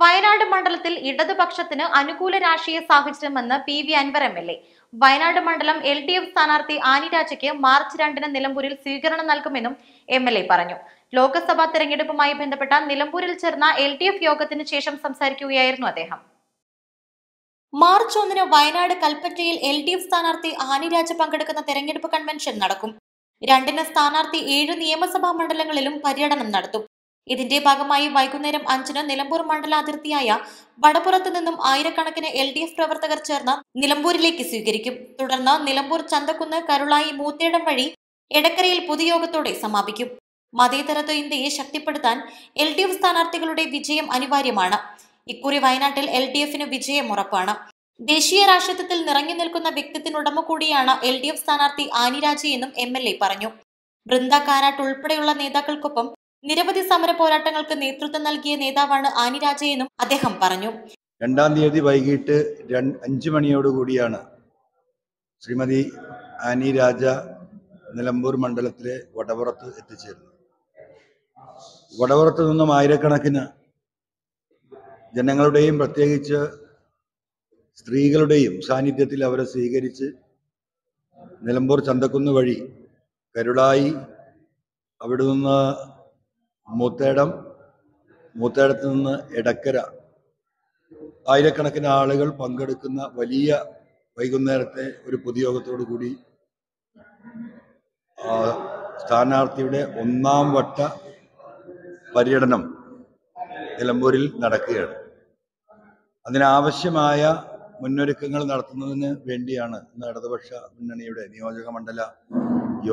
Wayanad മണ്ഡലത്തിൽ ഇടതുപക്ഷത്തിന് അനുകൂല രാഷ്ട്രീയ സാഹചര്യമെന്ന് P V Anvar M L A. Wayanad മണ്ഡലം എൽ ഡി എഫ് സ്ഥാനാർത്ഥി ആനി രാജയ്ക്ക് മാർച്ച് രണ്ടിന് നിലമ്പൂരിൽ സ്വീകരണം നൽകുമെന്നും എം എൽ എ പറഞ്ഞു. ലോക്സഭാ തെരഞ്ഞെടുപ്പുമായി ബന്ധപ്പെട്ട നിലമ്പൂരിൽ ചേർന്ന എൽ ഡി എഫ് യോഗത്തിന് ശേഷം സംസാരിക്കുകയായിരുന്നു അദ്ദേഹം. മാർച്ച് ഒന്നിന് വയനാട് കൽപ്പറ്റയിൽ എൽ ഡി എഫ് സ്ഥാനാർത്ഥി ആനി രാജ പങ്കെടുക്കുന്ന തെരഞ്ഞെടുപ്പ് കൺവെൻഷൻ നടക്കും. രണ്ടിന് സ്ഥാനാർത്ഥി ഏഴ് നിയമസഭാ മണ്ഡലങ്ങളിലും പര്യടനം നടത്തും. ഇതിന്റെ ഭാഗമായി വൈകുന്നേരം അഞ്ചിന് നിലമ്പൂർ മണ്ഡലാതിർത്തിയായ വടപ്പുറത്ത് നിന്നും ആയിരക്കണക്കിന് എൽ ഡി എഫ് പ്രവർത്തകർ ചേർന്ന് നിലമ്പൂരിലേക്ക് സ്വീകരിക്കും. തുടർന്ന് നിലമ്പൂർ ചന്തക്കുന്ന് കരുളായി മൂത്തേടം വഴി എടക്കരയിൽ പൊതുയോഗത്തോടെ സമാപിക്കും. മതേതരത്വ ഇന്ത്യയെ ശക്തിപ്പെടുത്താൻ എൽ ഡി എഫ് സ്ഥാനാർത്ഥികളുടെ വിജയം അനിവാര്യമാണ്. ഇക്കുറി വയനാട്ടിൽ എൽ ഡി എഫിന് വിജയം ഉറപ്പാണ്. ദേശീയ രാഷ്ട്രീയത്തിൽ നിറഞ്ഞു നിൽക്കുന്ന വ്യക്തിത്വനുടമ കൂടിയാണ് എൽ ഡി എഫ് സ്ഥാനാർത്ഥി ആനിരാജയെന്നും എം എൽ എ പറഞ്ഞു. ബൃന്ദ കാരാട്ട് ഉൾപ്പെടെയുള്ള നേതാക്കൾക്കൊപ്പം നിരവധി സമര പോരാട്ടങ്ങൾക്ക് നേതൃത്വം നൽകിയ നേതാവാണ് ആനിരാജ എന്നും അദ്ദേഹം പറഞ്ഞു. രണ്ടാം തീയതി വൈകിട്ട് അഞ്ചു മണിയോടുകൂടിയാണ് ശ്രീമതി ആനി രാജ നിലമ്പൂർ മണ്ഡലത്തിലെ വടവറത്ത് എത്തിച്ചേരുന്നത്. വടവറത്ത് നിന്നും ആയിരക്കണക്കിന് ജനങ്ങളുടെയും പ്രത്യേകിച്ച് സ്ത്രീകളുടെയും സാന്നിധ്യത്തിൽ അവരെ സ്വീകരിച്ച് നിലമ്പൂർ ചന്തക്കുന്ന് വഴി കരുളായി അവിടെ നിന്ന് മൂത്തേടം മൂത്തേടത്ത് നിന്ന് എടക്കര. ആയിരക്കണക്കിന് ആളുകൾ പങ്കെടുക്കുന്ന വലിയ വൈകുന്നേരത്തെ ഒരു പൊതുയോഗത്തോടു കൂടി സ്ഥാനാർത്ഥിയുടെ ഒന്നാം വട്ട പര്യടനം നിലമ്പൂരിൽ നടക്കുകയാണ്. അതിനാവശ്യമായ മുന്നൊരുക്കങ്ങൾ നടത്തുന്നതിന് വേണ്ടിയാണ് ഇന്ന് ഇടതുപക്ഷ മുന്നണിയുടെ നിയോജക മണ്ഡല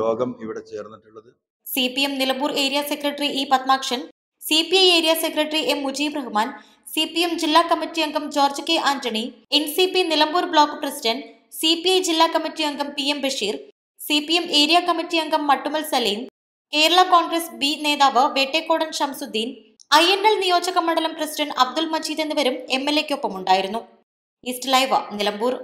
യോഗം ഇവിടെ ചേർന്നിട്ടുള്ളത്. C P M Nilambur area secretary E Padmakshan C P I area secretary M Mujeeb Rahman C P M ജില്ലാ കമ്മിറ്റി അംഗം George K Antony N C P Nilambur block president C P I ജില്ലാ committee അംഗം P M Basheer C P M area committee അംഗം Mattumal Saleem Kerala Congress B നേതാവ് Vettekodan Shamsuddin I N L നിയോജക മണ്ഡലം president Abdul Majeed എന്നിവരും M L എക്കൊപ്പം ഉണ്ടായിരുന്നു. East live Nilambur.